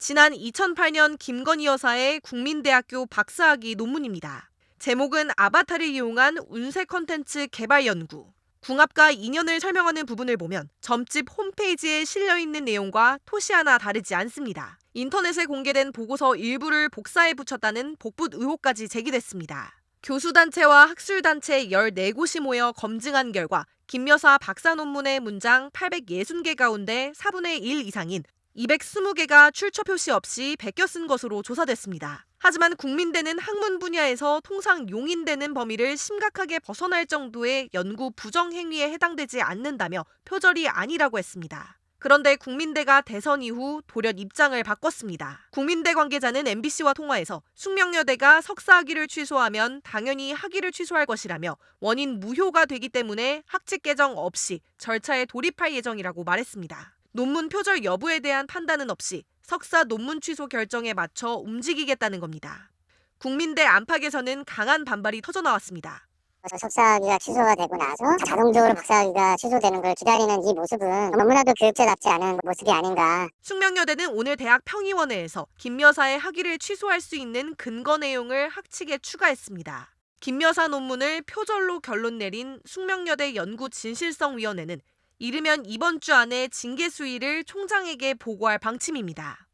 지난 2008년 김건희 여사의 국민대학교 박사학위 논문입니다. 제목은 아바타를 이용한 운세 컨텐츠 개발 연구. 궁합과 인연을 설명하는 부분을 보면 점집 홈페이지에 실려 있는 내용과 토시 하나 다르지 않습니다. 인터넷에 공개된 보고서 일부를 복사해 붙였다는 복붙 의혹까지 제기됐습니다. 교수단체와 학술단체 14곳이 모여 검증한 결과 김 여사 박사 논문의 문장 860개 가운데 4분의 1 이상인 220개가 출처 표시 없이 베껴 쓴 것으로 조사됐습니다. 하지만 국민대는 학문 분야에서 통상 용인되는 범위를 심각하게 벗어날 정도의 연구 부정 행위에 해당되지 않는다며 표절이 아니라고 했습니다. 그런데 국민대가 대선 이후 돌연 입장을 바꿨습니다. 국민대 관계자는 MBC와 통화에서 숙명여대가 석사 학위를 취소하면 당연히 학위를 취소할 것이라며 원인 무효가 되기 때문에 학칙 개정 없이 절차에 돌입할 예정이라고 말했습니다. 논문 표절 여부에 대한 판단은 없이 석사 논문 취소 결정에 맞춰 움직이겠다는 겁니다. 국민대 안팎에서는 강한 반발이 터져나왔습니다. 석사학위가 취소가 되고 나서 자동적으로 박사학위가 취소되는 걸 기다리는 이 모습은 너무나도 교육자답지 않은 모습이 아닌가. 숙명여대는 오늘 대학 평의원회에서 김 여사의 학위를 취소할 수 있는 근거 내용을 학칙에 추가했습니다. 김 여사 논문을 표절로 결론 내린 숙명여대 연구진실성위원회는 이르면 이번 주 안에 징계 수위를 총장에게 보고할 방침입니다.